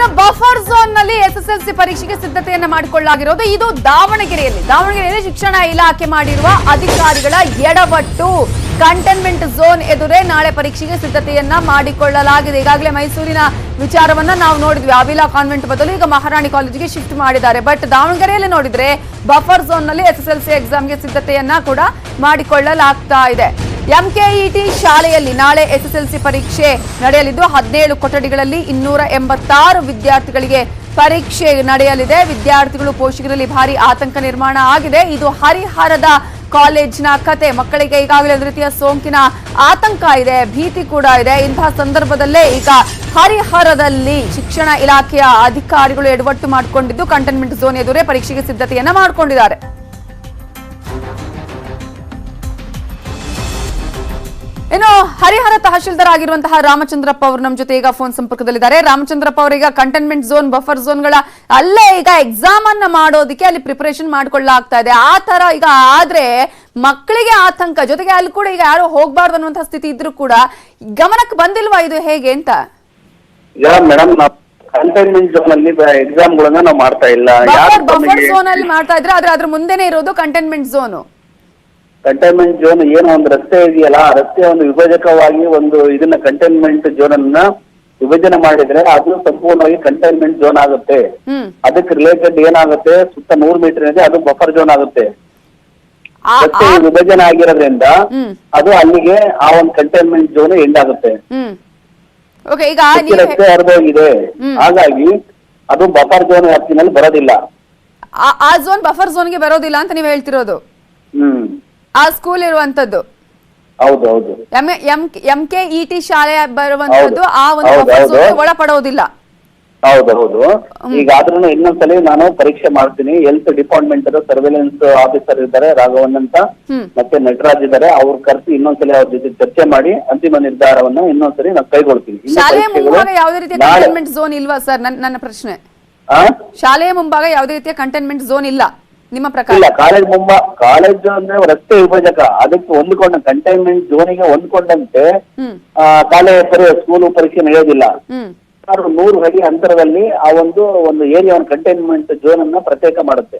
ಇನ್ನು ಬಫರ್ ಝೋನ್ನಲ್ಲಿ S S L C ಪರೀಕ್ಷೆಗೆ ಸಿದ್ಧತೆಯನ್ನು ಮಾಡಿಕೊಳ್ಳಲಾಗಿರೋದು. ಇದು ದಾವಣಗೆರೆಯಲ್ಲಿ. ದಾವಣಗೆರೆಯಲ್ಲಿ ಶಿಕ್ಷಣ ಇಲಾಖೆ ಮಾಡಿರುವ ಅಧಿಕಾರಿಗಳ ಎಡವಟ್ಟು. ಕಂಟೈನ್ಮೆಂಟ್ ಝೋನ್ ಎದುರೇ ನಾಳೆ ಪರೀಕ್ಷೆಗೆ ಸಿದ್ಧತೆಯನ್ನ ಮಾಡಿಕೊಳ್ಳಲಾಗಿದೆ. ಈಗಾಗಲೇ ಮೈಸೂರಿನ ವಿಚಾರವನ್ನ ನಾವು ನೋಡಿದ್ವಿ. ಅವಿಲಾ ಕಾನ್ವೆಂಟ್ ಬದಲು ಈಗ ಮಹಾರಾಣಿ ಕಾಲೇಜಿಗೆ ಶಿಫ್ಟ್ ಮಾಡಿದ್ದಾರೆ. ಬಟ್ ದಾವಣಗೆರೆಯಲ್ಲಿ ನೋಡಿದ್ರೆ ಬಫರ್ ಝೋನ್ನಲ್ಲಿ ಎಸ್ ಎಸ್ ಎಲ್ ಸಿ ಎಕ್ಸಾಮ್ಗೆ ಸಿದ್ಧತೆಯನ್ನ ಕೂಡ ಮಾಡಿಕೊಳ್ಳಲಾಗ್ತಾ ಇದೆ. ಎಂಕೆಇಟಿ ಶಾಲೆಯಲ್ಲಿ ನಾಳೆ ಎಸ್ಎಸ್ಎಲ್ಸಿ ಪರೀಕ್ಷೆ ನಡೆಯಲಿದ್ದು, ಹದಿನೇಳು ಕೊಠಡಿಗಳಲ್ಲಿ ಇನ್ನೂರ ಎಂಬತ್ತಾರು ವಿದ್ಯಾರ್ಥಿಗಳಿಗೆ ಪರೀಕ್ಷೆ ನಡೆಯಲಿದೆ. ವಿದ್ಯಾರ್ಥಿಗಳು ಪೋಷಕರಲ್ಲಿ ಭಾರಿ ಆತಂಕ ನಿರ್ಮಾಣ ಆಗಿದೆ. ಇದು ಹರಿಹರದ ಕಾಲೇಜಿನ ಕತೆ. ಮಕ್ಕಳಿಗೆ ಈಗಾಗಲೇ ಒಂದು ರೀತಿಯ ಸೋಂಕಿನ ಆತಂಕ ಇದೆ, ಭೀತಿ ಕೂಡ ಇದೆ. ಇಂತಹ ಸಂದರ್ಭದಲ್ಲೇ ಈಗ ಹರಿಹರದಲ್ಲಿ ಶಿಕ್ಷಣ ಇಲಾಖೆಯ ಅಧಿಕಾರಿಗಳು ಎಡವಟ್ಟು ಮಾಡಿಕೊಂಡಿದ್ದು, ಕಂಟೈನ್ಮೆಂಟ್ ಝೋನ್ ಎದುರೇ ಪರೀಕ್ಷೆಗೆ ಸಿದ್ಧತೆಯನ್ನ ಮಾಡಿಕೊಂಡಿದ್ದಾರೆ. ಇನ್ನು ಹರಿಹರ ತಹಶೀಲ್ದಾರ್ ಆಗಿರುವಂತಹ ರಾಮಚಂದ್ರಪ್ಪ ಅವರು ನಮ್ಮ ಜೊತೆ ಈಗ ಫೋನ್ ಸಂಪರ್ಕದಲ್ಲಿದ್ದಾರೆ. ರಾಮಚಂದ್ರಪ್ಪ ಅವರೀಗ ಕಂಟೈನ್ಮೆಂಟ್ ಝೋನ್ ಬಫರ್ ಝೋನ್ಗಳ ಅಲ್ಲೇ ಈಗ ಎಕ್ಸಾಮ್ ಅನ್ನ ಮಾಡೋದಕ್ಕೆ ಅಲ್ಲಿ ಪ್ರಿಪರೇಷನ್ ಮಾಡ್ಕೊಳ್ಳಾಗ್ತಾ ಇದೆ. ಆ ತರ ಈಗ ಆದ್ರೆ ಮಕ್ಕಳಿಗೆ ಆತಂಕ ಜೊತೆಗೆ ಅಲ್ಲಿ ಕೂಡ ಈಗ ಯಾರು ಹೋಗ್ಬಾರ್ದು ಅನ್ನುವಂತಹ ಸ್ಥಿತಿ ಇದ್ರೂ ಕೂಡ ಗಮನಕ್ಕೆ ಬಂದಿಲ್ವಾ ಇದು ಹೇಗೆ ಅಂತ? ಮೇಡಮ್ ಕಂಟೈನ್ಮೆಂಟ್ ಝೋನ್ ಅಲ್ಲಿ ಎಕ್ಸಾಮ್ಗಳನ್ನ ನಾವು ಮಾಡ್ತಾ ಇಲ್ಲ. ಬಫರ್ ಝೋನ್ ಅಲ್ಲಿ ಮಾಡ್ತಾ ಇದ್ರೆ ಆದ್ರೆ ಅದ್ರ ಮುಂದೆನೆ ಇರೋದು ಕಂಟೈನ್ಮೆಂಟ್ ಝೋನು ಕಂಟೈನ್ಮೆಂಟ್ ಜೋನ್ ಏನು ಒಂದು ರಸ್ತೆ ಇದೆಯಲ್ಲ ಆ ರಸ್ತೆ ಒಂದು ವಿಭಜಕವಾಗಿ ಒಂದು ಇದನ್ನ ಕಂಟೈನ್ಮೆಂಟ್ ಜೋನ್ ಅನ್ನ ವಿಭಜನೆ ಮಾಡಿದ್ರೆ ಅದು ಸಂಪೂರ್ಣವಾಗಿ ಕಂಟೈನ್ಮೆಂಟ್ ಜೋನ್ ಆಗುತ್ತೆ. ಅದಕ್ಕೆ ರಿಲೇಟೆಡ್ ಏನಾಗುತ್ತೆ? ಸುತ್ತ ನೂರ್ ಮೀಟರ್ ಇದೆ ಅದು ಬಫರ್ ಜೋನ್ ಆಗುತ್ತೆ. ರಸ್ತೆ ವಿಭಜನೆ ಆಗಿರೋದ್ರಿಂದ ಅದು ಅಲ್ಲಿಗೆ ಆ ಒಂದು ಕಂಟೈನ್ಮೆಂಟ್ ಜೋನ್ ಎಂಡ್ ಆಗುತ್ತೆ. ರಸ್ತೆ ಹರಿದೋಗಿದೆ. ಹಾಗಾಗಿ ಅದು ಬಫರ್ ಜೋನ್ ವ್ಯಾಪ್ತಿನಲ್ಲಿ ಬರೋದಿಲ್ಲ. ಆ- ಆ ಝೋನ್ ಬಫರ್ ಝೋನ್ಗೆ ಬರೋದಿಲ್ಲ ಅಂತ ನೀವು ಹೇಳ್ತಿರೋದು. ಹ್ಮ್. ಆ ಸ್ಕೂಲ್ ಇರುವಂತದ್ದು. ಹೌದು ಹೌದು ಎಂ ಕೆ ಇ ಟಿ ಶಾಲೆ ಬರುವಂತದ್ದು ಆ ಒಂದು. ಒಳಪಡೋದಿಲ್ಲ ಹೌದು. ಹೌದು ಈಗ ಆದ್ರೂ ಇನ್ನೊಂದ್ಸಲಿ ನಾನು ಪರೀಕ್ಷೆ ಮಾಡ್ತೀನಿ. ಹೆಲ್ತ್ ಡಿಪಾರ್ಟ್ಮೆಂಟ್ ಸರ್ವೆಲೆನ್ಸ್ ಆಫೀಸರ್ ಇದ್ದಾರೆ ರಾಘವನ್ ಅಂತ. ಮತ್ತೆ ನಟರಾಜ್ ಇದ್ದಾರೆ. ಅವ್ರ ಕರೆಸಿ ಇನ್ನೊಂದ್ಸಲಿ ಅವ್ರ ಜೊತೆ ಚರ್ಚೆ ಮಾಡಿ ಅಂತಿಮ ನಿರ್ಧಾರವನ್ನ ಇನ್ನೊಂದ್ಸಲಿ ನಾನು ಕೈಗೊಳ್ತೀನಿ ಝೋನ್ ಇಲ್ವಾ ಸರ್? ನನ್ನ ಪ್ರಶ್ನೆ? ಶಾಲೆಯ ಮುಂಭಾಗ ಯಾವುದೇ ರೀತಿಯ ಕಂಟೈನ್ಮೆಂಟ್ ಝೋನ್ ಇಲ್ಲ. ನಿಮ್ಮ ಪ್ರಕಾರ? ಇಲ್ಲ ಕಾಲೇಜ್ ಮುಂಬ ಕಾಲೇಜ್ ಅಂದ್ರೆ ರಸ್ತೆ ವಿಭಜಕ. ಅದಕ್ಕೆ ಹೊಂದ್ಕೊಂಡ ಕಂಟೈನ್ಮೆಂಟ್ ಝೋನಿಗೆ ಹೊಂದ್ಕೊಂಡಂತೆ ಕಾಲೇಜ್ ಪರಿ ಸ್ಕೂಲ್ ಪರೀಕ್ಷೆ ನಡೆಯೋದಿಲ್ಲ. ಸುಮಾರು ನೂರು ಅಡಿ ಅಂತರದಲ್ಲಿ ಆ ಒಂದು ಒಂದು ಏರಿಯಾ ಕಂಟೈನ್ಮೆಂಟ್ ಝೋನ್ ಅನ್ನ ಪ್ರತ್ಯೇಕ ಮಾಡುತ್ತೆ.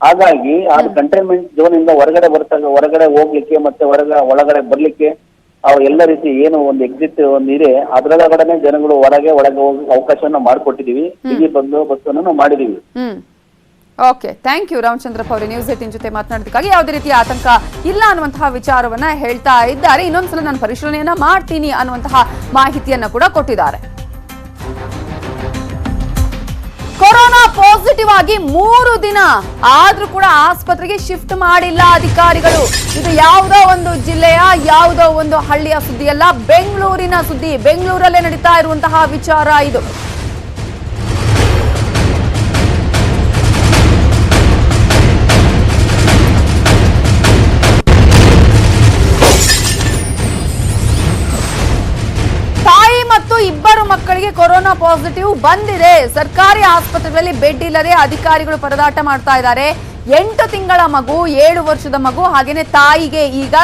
ಹಾಗಾಗಿ ಆ ಕಂಟೈನ್ಮೆಂಟ್ ಝೋನ್ ಇಂದ ಹೊರಗಡೆ ಬರ್ತಾಗ ಹೊರಗಡೆ ಹೋಗ್ಲಿಕ್ಕೆ ಮತ್ತೆ ಹೊರಗ ಒಳಗಡೆ ಬರ್ಲಿಕ್ಕೆ ಅವ್ರ ಎಲ್ಲ ರೀತಿ ಏನು ಒಂದು ಎಕ್ಸಿಟ್ ಒಂದು ಇದೆ ಅದರೊಳಗಡೆ ಜನಗಳು ಹೊರಗೆ ಒಳಗೆ ಹೋಗಿ ಅವಕಾಶವನ್ನ ಮಾಡಿಕೊಟ್ಟಿದೀವಿ. ಬಿಗಿ ಬಂದೋಬಸ್ತನ್ನು ಮಾಡಿದೀವಿ. ಓಕೆ ಥ್ಯಾಂಕ್ ಯು ರಾಮಚಂದ್ರಪ್ಪ ಅವರು ನ್ಯೂಸ್ ಏಟಿನ್ ಜೊತೆ ಮಾತನಾಡೋದಕ್ಕಾಗಿ ಯಾವುದೇ ರೀತಿಯ ಆತಂಕ ಇಲ್ಲ ಅನ್ನುವಂತಹ ವಿಚಾರವನ್ನ ಹೇಳ್ತಾ ಇದ್ದಾರೆ. ಇನ್ನೊಂದ್ಸಲ ನಾನು ಪರಿಶೀಲನೆಯನ್ನ ಮಾಡ್ತೀನಿ ಅನ್ನುವಂತಹ ಮಾಹಿತಿಯನ್ನ ಕೂಡ ಕೊಟ್ಟಿದ್ದಾರೆ. ಕೊರೋನಾ ಪಾಸಿಟಿವ್ ಆಗಿ ಮೂರು ದಿನ ಆದ್ರೂ ಕೂಡ ಆಸ್ಪತ್ರೆಗೆ ಶಿಫ್ಟ್ ಮಾಡಿಲ್ಲ ಅಧಿಕಾರಿಗಳು. ಇದು ಯಾವುದೋ ಒಂದು ಜಿಲ್ಲೆಯ, ಯಾವುದೋ ಒಂದು ಹಳ್ಳಿಯ ಸುದ್ದಿ ಅಲ್ಲ ಬೆಂಗಳೂರಿನ ಸುದ್ದಿ, ಬೆಂಗಳೂರಲ್ಲೇ ನಡೀತಾ ಇರುವಂತಹ ವಿಚಾರ ಇದು. ಕೊರೋನಾ ಪಾಸಿಟಿವ್ ಬಂದಿದೆ. ಸರ್ಕಾರಿ ಆಸ್ಪತ್ರೆಗಳಲ್ಲಿ ಬೆಡ್ ಇಲ್ಲದೆ ಅಧಿಕಾರಿಗಳು ಪರದಾಟ ಮಾಡ್ತಾ ಇದ್ದಾರೆ. ಎಂಟು ತಿಂಗಳ ಮಗು, ಏಳು ವರ್ಷದ ಮಗು, ಹಾಗೇನೆ ತಾಯಿಗೆ ಈಗ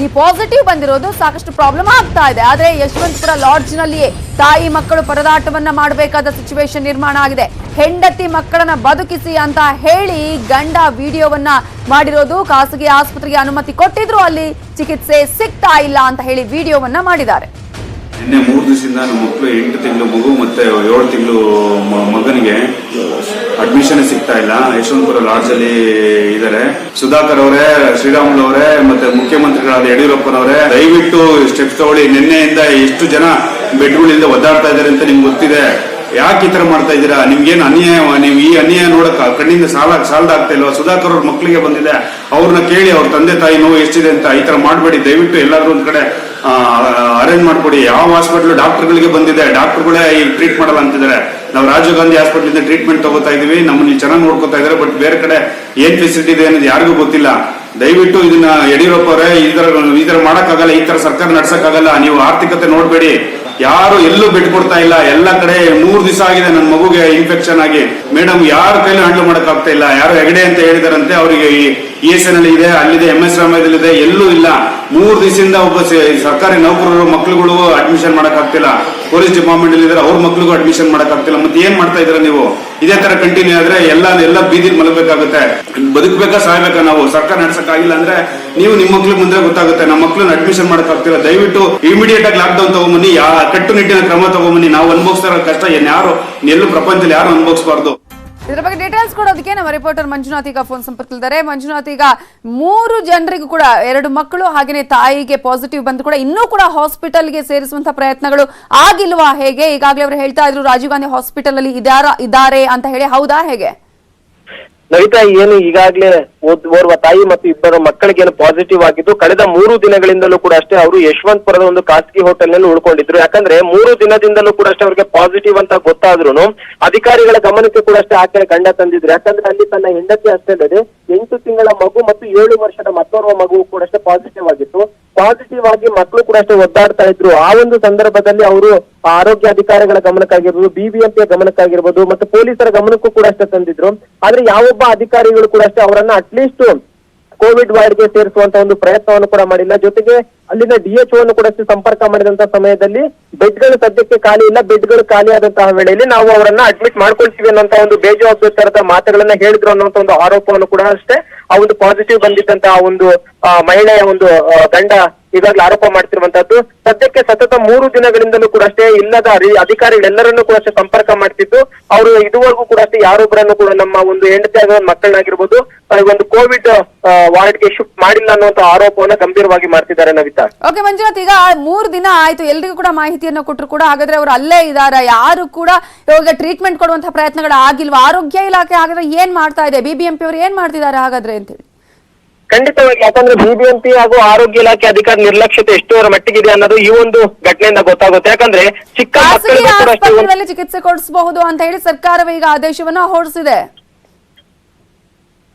ಈ ಪಾಸಿಟಿವ್ ಬಂದಿರೋದು ಸಾಕಷ್ಟು ಪ್ರಾಬ್ಲಮ್ ಆಗ್ತಾ ಇದೆ. ಆದ್ರೆ ಯಶವಂತಪುರ ಲಾಡ್ಜ್ನಲ್ಲಿಯೇ ತಾಯಿ ಮಕ್ಕಳು ಪರದಾಟವನ್ನ ಮಾಡಬೇಕಾದ ಸಿಚುವೇಶನ್ ನಿರ್ಮಾಣ ಆಗಿದೆ. ಹೆಂಡತಿ ಮಕ್ಕಳನ್ನ ಬದುಕಿಸಿ ಅಂತ ಹೇಳಿ ಗಂಡ ವಿಡಿಯೋವನ್ನ ಮಾಡಿರೋದು. ಖಾಸಗಿ ಆಸ್ಪತ್ರೆಗೆ ಅನುಮತಿ ಕೊಟ್ಟಿದ್ರು, ಅಲ್ಲಿ ಚಿಕಿತ್ಸೆ ಸಿಗ್ತಾ ಇಲ್ಲ ಅಂತ ಹೇಳಿ ವಿಡಿಯೋವನ್ನ ಮಾಡಿದ್ದಾರೆ. ನಿನ್ನೆ ಮೂರು ದಿವಸದಿಂದ ನಮ್ಮ ಮಕ್ಕಳು ಎಂಟು ತಿಂಗಳು ಮಗು ಮತ್ತೆ ಏಳು ತಿಂಗಳು ಮಗನಿಗೆ ಅಡ್ಮಿಷನ್ ಸಿಗ್ತಾ ಇಲ್ಲ. ಯಶವಂತಪುರ ಲಾಡ್ಜ್ ಅಲ್ಲಿ ಇದಾರೆ. ಸುಧಾಕರ್ ಅವರೇ, ಶ್ರೀರಾಮುಲು ಅವರೇ, ಮತ್ತೆ ಮುಖ್ಯಮಂತ್ರಿಗಳಾದ ಯಡಿಯೂರಪ್ಪನವರೇ, ದಯವಿಟ್ಟು ಸ್ಟೆಪ್ಸ್ ತಗೊಳ್ಳಿ. ನಿನ್ನೆಯಿಂದ ಎಷ್ಟು ಜನ ಬೆಡ್ಗಳಿಂದ ಒದ್ದಾಡ್ತಾ ಇದ್ದಾರೆ ಅಂತ ನಿಮ್ಗೆ ಗೊತ್ತಿದೆ. ಯಾಕೆ ಈ ತರ ಮಾಡ್ತಾ ಇದ್ದೀರಾ? ನಿಮ್ಗೇನು ಅನ್ಯಾಯ, ನೀವು ಈ ಅನ್ಯಾಯ ನೋಡಕ್ ಕಣ್ಣಿಂದ ಸಾಲ, ಸಾಲದಾಗ್ತಾ ಇಲ್ವಾ? ಸುಧಾಕರ್ ಅವ್ರ ಮಕ್ಕಳಿಗೆ ಬಂದಿದೆ. ಅವ್ರನ್ನ ಕೇಳಿ ಅವ್ರ ತಂದೆ ತಾಯಿ ನೋವು ಎಷ್ಟಿದೆ ಅಂತ ಈ ತರ ಮಾಡಬೇಡಿ. ದಯವಿಟ್ಟು ಎಲ್ಲಾದ್ರೂ ಒಂದ್ ಕಡೆ ಅರೇಂಜ್ ಮಾಡ್ಕೊಡಿ. ಯಾವ ಹಾಸ್ಪಿಟಲ್ ಡಾಕ್ಟರ್ಗಳಿಗೆ ಬಂದಿದೆ, ಡಾಕ್ಟರ್ಗಳೇ ಈ ಟ್ರೀಟ್ ಮಾಡಲ್ಲ ಅಂತಿದ್ದಾರೆ. ನಾವು ರಾಜೀವ್ ಗಾಂಧಿ ಹಾಸ್ಪಿಟಲ್ ಇಂದ ಟ್ರೀಟ್ಮೆಂಟ್ ತಗೋತಾ ಇದೀವಿ, ನಮ್ಮನ್ನ ಚೆನ್ನಾಗಿ ನೋಡ್ಕೋತಾ ಇದಾರೆ ಬಟ್ ಬೇರೆ ಕಡೆ ಏನ್ ಫೆಸಿಲಿಟಿ ಇದೆ ಅನ್ನೋದು ಯಾರಿಗೂ ಗೊತ್ತಿಲ್ಲ. ದಯವಿಟ್ಟು ಇದನ್ನ ಯಡಿಯೂರಪ್ಪ ಅವರೇ ಈ ತರ ಈ ತರ ಮಾಡಕ್ಕಾಗಲ್ಲ, ಈ ತರ ಸರ್ಕಾರ ನಡ್ಸಕ್ಕಾಗಲ್ಲ, ನೀವು ಆರ್ಥಿಕತೆ ನೋಡ್ಬೇಡಿ. ಯಾರು ಎಲ್ಲೂ ಬಿಟ್ಕೊಡ್ತಾ ಇಲ್ಲ. ಎಲ್ಲ ಕಡೆ ಮೂರ್ ದಿವಸ ಆಗಿದೆ ನನ್ನ ಮಗುಗೆ ಇನ್ಫೆಕ್ಷನ್ ಆಗಿ. ಮೇಡಮ್ ಯಾರ ಕೈಲೂ ಹ್ಯಾಂಡಲ್ ಮಾಡಕ್ ಆಗ್ತಾ ಇಲ್ಲ. ಯಾರು ಹೆಗಡೆ ಅಂತ ಹೇಳಿದಾರಂತೆ, ಅವರಿಗೆ ಇ ಎಸ್ ಎನ್ ಇದೆ, ಅಲ್ಲಿದೆ ಎಂ ಎಸ್ ರಾಮಯ್ಯದಲ್ಲಿದೆ ಎಲ್ಲೂ ಇಲ್ಲ. ಮೂರ್ ದಿವಸದಿಂದ ಒಬ್ಬ ಸರ್ಕಾರಿ ನೌಕರರು, ಮಕ್ಳುಗಳು ಅಡ್ಮಿಷನ್ ಮಾಡಕ್ ಆಗ್ತಿಲ್ಲ ಪೊಲೀಸ್ ಡಿಪಾರ್ಟ್ಮೆಂಟ್ ಅಲ್ಲಿ ಇದ್ರೆ, ಅವ್ರ ಮಕ್ಳಿಗೂ ಅಡ್ಮಿಷನ್ ಮಾಡಕ್ ಆಗ್ತಿಲ್ಲ ಮತ್ತೆ ಏನ್ ಮಾಡ್ತಾ ಇದ್ರ ನೀವು? ಇದೇ ತರ ಕಂಟಿನ್ಯೂ ಆದ್ರೆ ಎಲ್ಲ ಎಲ್ಲ ಬೀದಿಲ್ ಮಲಗಬೇಕಾಗುತ್ತೆ. ಬದುಕಬೇಕಾ, ಸಾಯ್ಬೇಕಾ ನಾವು? ಸರ್ಕಾರ ನಡ್ಸಕ್ ಆಗಿಲ್ಲ ಅಂದ್ರೆ ನೀವು ನಿಮ್ಮ ಮಕ್ಳು ಮುಂದೆ ಗೊತ್ತಾಗುತ್ತೆ. ನಮ್ಮ ಮಕ್ಳನ್ನ ಅಡ್ಮಿಷನ್ ಮಾಡಕ್ ಆಗ್ತಿಲ್ಲ. ದಯವಿಟ್ಟು ಇಮಿಡಿಯೇಟ್ ಆಗಿ ಲಾಕ್ ಡೌನ್ ತಗೊಂಬನ್ನಿ. ಯಾ ಕಟ್ಟುನಿಟ್ಟಿನ ಕ್ರಮ ತಗೊಂಬನ್ನಿ. ನಾವು ಅನುಭವಿಸ್ತಾರ ಕಷ್ಟ ಏನ್ ಯಾರು ಎಲ್ಲೂ ಪ್ರಪಂಚದಲ್ಲಿ ಯಾರು ಅನುಭವಿಸಬಾರ್ದು. ಇದರ ಬಗ್ಗೆ ಡೀಟೇಲ್ಸ್ ಕೊಡೋದಕ್ಕೆ ನಮ್ಮ ರಿಪೋರ್ಟರ್ ಮಂಜುನಾಥ್ ಈಗ ಫೋನ್ ಸಂಪರ್ಕದಲ್ಲಿದ್ದಾರೆ. ಮಂಜುನಾಥ್ ಈಗ ಮೂರು ಜನರಿಗೂ ಕೂಡ, ಎರಡು ಮಕ್ಕಳು ಹಾಗೆಯೇ ತಾಯಿಗೆ ಪಾಸಿಟಿವ್ ಬಂದು ಕೂಡ ಇನ್ನೂ ಕೂಡ ಹಾಸ್ಪಿಟಲ್ಗೆ ಸೇರಿಸುವಂತಹ ಪ್ರಯತ್ನಗಳು ಆಗಿಲ್ವಾ ಹೇಗೆ? ಈಗಾಗಲೇ ಅವರು ಹೇಳ್ತಾ ಇದ್ರು, ರಾಜೀವ್ ಗಾಂಧಿ ಹಾಸ್ಪಿಟಲ್ ಅಲ್ಲಿ ಇದಾರ ಇದ್ದಾರೆ ಅಂತ ಹೇಳಿ. ಹೌದಾ ಹೇಗೆ? ನವಿತಾ ಏನು ಈಗಾಗಲೇ ಓರ್ವ ತಾಯಿ ಮತ್ತು ಇಬ್ಬರು ಮಕ್ಕಳಿಗೆ ಏನು ಪಾಸಿಟಿವ್ ಆಗಿದ್ದು, ಕಳೆದ ಮೂರು ದಿನಗಳಿಂದಲೂ ಕೂಡ ಅಷ್ಟೇ ಅವರು ಯಶವಂತಪುರದ ಒಂದು ಖಾಸಗಿ ಹೋಟೆಲ್ನಲ್ಲಿ ಉಳ್ಕೊಂಡಿದ್ರು. ಯಾಕಂದ್ರೆ ಮೂರು ದಿನದಿಂದಲೂ ಕೂಡ ಅಷ್ಟೇ ಅವರಿಗೆ ಪಾಸಿಟಿವ್ ಅಂತ ಗೊತ್ತಾದ್ರು ಅಧಿಕಾರಿಗಳ ಗಮನಕ್ಕೆ ಕೂಡ ಅಷ್ಟೇ ಆಕೆ ಗಂಡ ತಂದಿದ್ರು. ಯಾಕಂದ್ರೆ ಅಲ್ಲಿ ತನ್ನ ಹೆಂಡತಿ ಅಷ್ಟೇ ಅಲ್ಲದೆ, ಎಂಟು ತಿಂಗಳ ಮಗು ಮತ್ತು ಏಳು ವರ್ಷದ ಮತ್ತೋರ್ವ ಮಗು ಕೂಡ ಅಷ್ಟೇ ಪಾಸಿಟಿವ್ ಆಗಿತ್ತು. ಪಾಸಿಟಿವ್ ಆಗಿ ಮಕ್ಕಳು ಕೂಡ ಅಷ್ಟೇ ಒದ್ದಾಡ್ತಾ ಇದ್ರು. ಆ ಒಂದು ಸಂದರ್ಭದಲ್ಲಿ ಅವರು ಆರೋಗ್ಯ ಅಧಿಕಾರಿಗಳ ಗಮನಕ್ಕಾಗಿರ್ಬೋದು ಬಿಬಿಎಂಪಿಯ ಗಮನಕ್ಕಾಗಿರ್ಬೋದು, ಮತ್ತು ಪೊಲೀಸರ ಗಮನಕ್ಕೂ ಕೂಡ ಅಷ್ಟೇ ತಂದಿದ್ರು. ಆದ್ರೆ ಯಾವೊಬ್ಬ ಅಧಿಕಾರಿಗಳು ಕೂಡ ಅಷ್ಟೇ ಅವರನ್ನ ಅಟ್ಲೀಸ್ಟ್ ಕೋವಿಡ್ ವಾರ್ಡ್ಗೆ ಸೇರಿಸುವಂತ ಒಂದು ಪ್ರಯತ್ನವನ್ನು ಕೂಡ ಮಾಡಿಲ್ಲ. ಜೊತೆಗೆ ಅಲ್ಲಿನ ಡಿಎಚ್ ಅನ್ನು ಕೂಡ ಸಂಪರ್ಕ ಮಾಡಿದಂತ ಸಮಯದಲ್ಲಿ ಬೆಡ್ಗಳು ಸದ್ಯಕ್ಕೆ ಖಾಲಿ ಇಲ್ಲ. ಬೆಡ್ಗಳು ಖಾಲಿ ಆದಂತಹ ವೇಳೆಯಲ್ಲಿ ನಾವು ಅವರನ್ನ ಅಡ್ಮಿಟ್ ಮಾಡ್ಕೊಳ್ತೀವಿ ಅನ್ನೋಂತ ಒಂದು ಬೇಜವಾಬ್ದಾರಿತರದ ಮಾತುಗಳನ್ನ ಹೇಳಿದ್ರು ಅನ್ನುವಂತ ಒಂದು ಆರೋಪವನ್ನು ಕೂಡ ಅಷ್ಟೇ ಆ ಒಂದು ಪಾಸಿಟಿವ್ ಬಂದಿದ್ದಂತಹ ಒಂದು ಮಹಿಳೆಯ ಒಂದು ಗಂಡ ಈಗಾಗಲೇ ಆರೋಪ ಮಾಡ್ತಿರುವಂತಹದ್ದು. ಸದ್ಯಕ್ಕೆ ಸತತ ಮೂರು ದಿನಗಳಿಂದಲೂ ಕೂಡ ಅಷ್ಟೇ ಇಲ್ಲದ ಅಧಿಕಾರಿಗಳೆಲ್ಲರನ್ನೂ ಕೂಡ ಅಷ್ಟೇ ಸಂಪರ್ಕ ಮಾಡ್ತಿದ್ದು. ಅವರು ಇದುವರೆಗೂ ಕೂಡ ಅಷ್ಟೇ ಯಾರೊಬ್ಬರನ್ನು ಕೂಡ ನಮ್ಮ ಒಂದು ಹೆಂಡತಿ ಆಗ ಮಕ್ಕಳನ್ನಾಗಿರ್ಬೋದು ಒಂದು ಕೋವಿಡ್ ವಾರ್ಡ್ಗೆ ಶಿಫ್ಟ್ ಮಾಡಿಲ್ಲ ಅನ್ನುವಂತ ಆರೋಪವನ್ನ ಗಂಭೀರವಾಗಿ ಮಾಡ್ತಿದ್ದಾರೆ ನವಿತಾ. ಓಕೆ, ಮಂಜುನಾಥ್, ಈಗ ಮೂರು ದಿನ ಆಯ್ತು. ಎಲ್ರಿಗೂ ಕೂಡ ಮಾಹಿತಿಯನ್ನು ಕೊಟ್ಟರು ಕೂಡ ಹಾಗಾದ್ರೆ ಅವರು ಅಲ್ಲೇ ಇದಾರ. ಯಾರು ಕೂಡ ಇವಾಗ ಟ್ರೀಟ್ಮೆಂಟ್ ಕೊಡುವಂತಹ ಪ್ರಯತ್ನಗಳು ಆಗಿಲ್ವಾ? ಆರೋಗ್ಯ ಇಲಾಖೆ ಹಾಗಾದ್ರೆ ಏನ್ ಮಾಡ್ತಾ ಇದೆ? ಬಿಬಿಎಂಪಿ ಅವರು ಏನ್ ಮಾಡ್ತಿದ್ದಾರೆ ಹಾಗಾದ್ರೆ ಅಂತೇಳಿ? ಖಂಡಿತವಾಗಿ ಯಾಕಂದ್ರೆ ಬಿಬಿಎಂಪಿ ಹಾಗೂ ಆರೋಗ್ಯ ಇಲಾಖೆ ಅಧಿಕಾರಿ ನಿರ್ಲಕ್ಷ್ಯತೆ ಎಷ್ಟುವರ ಮಟ್ಟಿಗಿದೆ ಅನ್ನೋದು ಈ ಒಂದು ಘಟನೆಯಿಂದ ಗೊತ್ತಾಗುತ್ತೆ. ಯಾಕಂದ್ರೆ ಚಿಕ್ಕ ಮಕ್ಕಳಿಗೂ ಚಿಕಿತ್ಸೆ ಕೊಡಿಸಬಹುದು ಅಂತ ಹೇಳಿ ಸರ್ಕಾರವೇ ಈಗ ಆದೇಶವನ್ನ ಹೊರಡಿಸಿದೆ.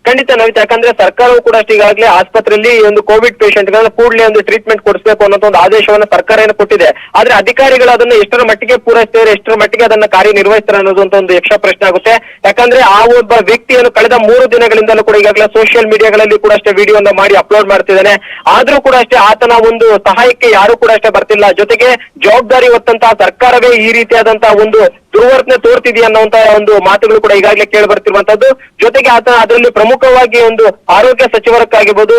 ಖಂಡಿತ ನವಿತಾ ಯಾಕಂದ್ರೆ ಸರ್ಕಾರವು ಕೂಡ ಅಷ್ಟೇ ಈಗಾಗಲೇ ಆಸ್ಪತ್ರೆಯಲ್ಲಿ ಒಂದು ಕೋವಿಡ್ ಪೇಷಂಟ್ ಗಳನ್ನ ಕೂಡಲೇ ಒಂದು ಟ್ರೀಟ್ಮೆಂಟ್ ಕೊಡಿಸಬೇಕು ಅನ್ನೋ ಒಂದು ಆದೇಶವನ್ನ ಸರ್ಕಾರ ಏನು ಕೊಟ್ಟಿದೆ. ಆದ್ರೆ ಅಧಿಕಾರಿಗಳು ಅದನ್ನ ಎಷ್ಟರ ಮಟ್ಟಿಗೆ ಪೂರೈಸ್ತಾರೆ, ಎಷ್ಟರ ಮಟ್ಟಿಗೆ ಅದನ್ನ ಕಾರ್ಯನಿರ್ವಹಿಸ್ತಾರೆ ಅನ್ನೋದು ಅಂತ ಒಂದು ಯಕ್ಷ ಪ್ರಶ್ನೆ ಆಗುತ್ತೆ. ಯಾಕಂದ್ರೆ ಆ ಒಬ್ಬ ವ್ಯಕ್ತಿಯನ್ನು ಕಳೆದ ಮೂರು ದಿನಗಳಿಂದಲೂ ಕೂಡ ಈಗಾಗಲೇ ಸೋಷಿಯಲ್ ಮೀಡಿಯಾಗಳಲ್ಲಿ ಕೂಡ ಅಷ್ಟೇ ವಿಡಿಯೋನ ಮಾಡಿ ಅಪ್ಲೋಡ್ ಮಾಡ್ತಿದ್ದಾನೆ. ಆದ್ರೂ ಕೂಡ ಅಷ್ಟೇ ಆತನ ಒಂದು ಸಹಾಯಕ್ಕೆ ಯಾರು ಕೂಡ ಅಷ್ಟೇ ಬರ್ತಿಲ್ಲ. ಜೊತೆಗೆ ಜವಾಬ್ದಾರಿ ಹೊತ್ತಂತಹ ಸರ್ಕಾರವೇ ಈ ರೀತಿಯಾದಂತಹ ಒಂದು ದುರ್ವರ್ತನೆ ತೋರ್ತಿದೆಯಾ ಅನ್ನುವಂತ ಒಂದು ಮಾತುಗಳು ಕೂಡ ಈಗಾಗಲೇ ಕೇಳಿ ಬರ್ತಿರುವಂತದ್ದು ಜೊತೆಗೆ ಆತ ಅದರಲ್ಲಿ ಪ್ರಮುಖವಾಗಿ ಒಂದು ಆರೋಗ್ಯ ಸಚಿವರಕ್ಕಾಗಿರ್ಬೋದು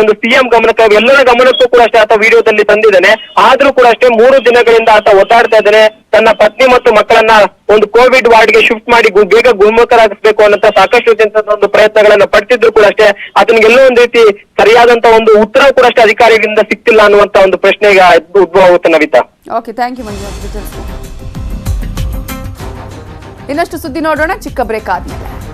ಒಂದು ಸಿಎಂ ಗಮನಕ್ಕಾಗಿ ಎಲ್ಲರ ಗಮನಕ್ಕೂ ಕೂಡ ಅಷ್ಟೇ ಆತ ವಿಡಿಯೋದಲ್ಲಿ ತಂದಿದ್ದಾನೆ. ಆದ್ರೂ ಕೂಡ ಅಷ್ಟೇ ಮೂರು ದಿನಗಳಿಂದ ಆತ ಒದ್ದಾಡ್ತಾ ಇದ್ದಾನೆ. ತನ್ನ ಪತ್ನಿ ಮತ್ತು ಮಕ್ಕಳನ್ನ ಒಂದು ಕೋವಿಡ್ ವಾರ್ಡ್ಗೆ ಶಿಫ್ಟ್ ಮಾಡಿ ಬೇಗ ಗುಣಮುಖರಾಗಿಸ್ಬೇಕು ಅನ್ನೋ ಸಾಕಷ್ಟು ಒಂದು ಪ್ರಯತ್ನಗಳನ್ನ ಪಡ್ತಿದ್ರು ಕೂಡ ಅಷ್ಟೇ. ಆತನಿಗೆ ಎಲ್ಲೋ ಒಂದು ರೀತಿ ಸರಿಯಾದಂತ ಒಂದು ಉತ್ತರ ಕೂಡ ಅಷ್ಟೇ ಅಧಿಕಾರಿಗಳಿಂದ ಸಿಕ್ತಿಲ್ಲ ಅನ್ನುವಂತ ಒಂದು ಪ್ರಶ್ನೆಗೆ ಉದ್ಭವ ಆಗುತ್ತೆ Navita. Okay thank you details ಇನ್ನಷ್ಟು ಸುದ್ದಿ ನೋಡೋಣ. ಚಿಕ್ಕ ಬ್ರೇಕ್ ಆದ್ಮೇಲೆ.